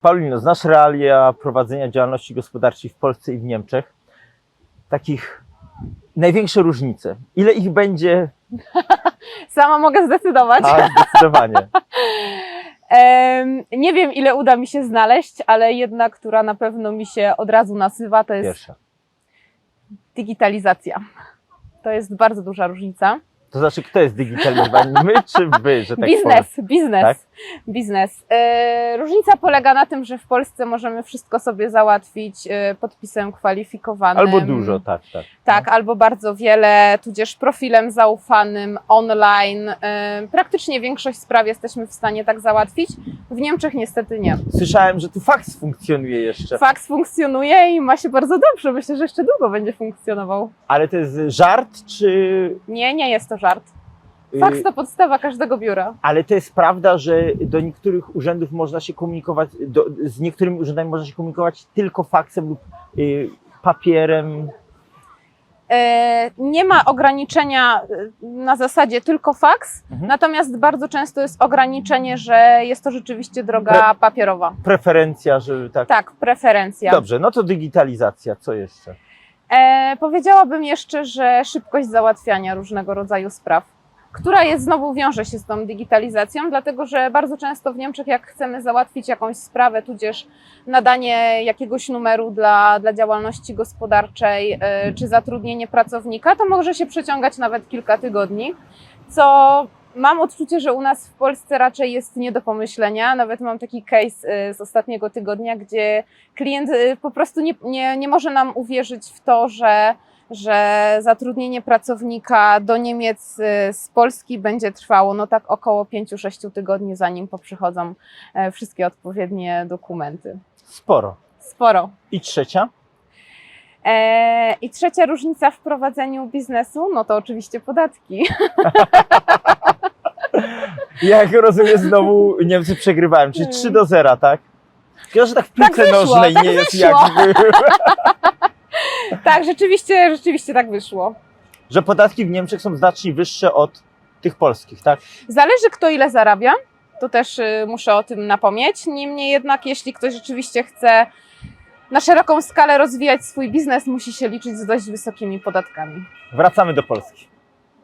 Paulino, znasz realia prowadzenia działalności gospodarczej w Polsce i w Niemczech? Takich największe różnice. Ile ich będzie? Sama mogę zdecydować. A, zdecydowanie. Em, nie wiem, ile uda mi się znaleźć, ale jedna, która na pewno mi się od razu nasywa, to jest Pierwsza. digitalizacja. To jest bardzo duża różnica. To znaczy, kto jest digitalizowany? My czy wy, że tak biznes, powiem? biznes, Tak? biznes. E, różnica polega na tym, że w Polsce możemy wszystko sobie załatwić e, podpisem kwalifikowanym. Albo dużo, tak, tak. Tak, albo bardzo wiele, tudzież profilem zaufanym, online. E, praktycznie większość spraw jesteśmy w stanie tak załatwić. W Niemczech niestety nie. Słyszałem, że tu faks funkcjonuje jeszcze. Faks funkcjonuje i ma się bardzo dobrze. Myślę, że jeszcze długo będzie funkcjonował. Ale to jest żart, czy. Nie, nie jest to żart. y, Faks to podstawa każdego biura. Ale to jest prawda, że do niektórych urzędów można się komunikować, do, z niektórymi urzędami można się komunikować tylko faksem lub y, papierem. E, Nie ma ograniczenia e, na zasadzie tylko faks, Mhm. natomiast bardzo często jest ograniczenie, że jest to rzeczywiście droga papierowa. Preferencja, żeby tak. Tak, preferencja. Dobrze, no to digitalizacja, co jeszcze? E, powiedziałabym jeszcze, że szybkość załatwiania różnego rodzaju spraw, która jest znowu wiąże się z tą digitalizacją, dlatego że bardzo często w Niemczech, jak chcemy załatwić jakąś sprawę, tudzież nadanie jakiegoś numeru dla, dla działalności gospodarczej e, czy zatrudnienie pracownika, to może się przeciągać nawet kilka tygodni, co mam odczucie, że u nas w Polsce raczej jest nie do pomyślenia. Nawet mam taki case e, z ostatniego tygodnia, gdzie klient y, po prostu nie, nie, nie może nam uwierzyć w to, że, że zatrudnienie pracownika do Niemiec y, z Polski będzie trwało no tak około 5-6 tygodni, zanim poprzychodzą e, wszystkie odpowiednie dokumenty. Sporo. Sporo. I trzecia? E, I trzecia różnica w prowadzeniu biznesu, no to oczywiście podatki. Jak rozumiem, znowu Niemcy przegrywają, czyli 3 do 0, tak? Tylko, że tak w piłce wyszło, nożnej tak nie jest wyszło. jakby. tak, rzeczywiście, rzeczywiście tak wyszło. Że podatki w Niemczech są znacznie wyższe od tych polskich, tak? Zależy kto ile zarabia, to też y, muszę o tym napomnieć. Niemniej jednak, jeśli ktoś rzeczywiście chce na szeroką skalę rozwijać swój biznes, musi się liczyć z dość wysokimi podatkami. Wracamy do Polski.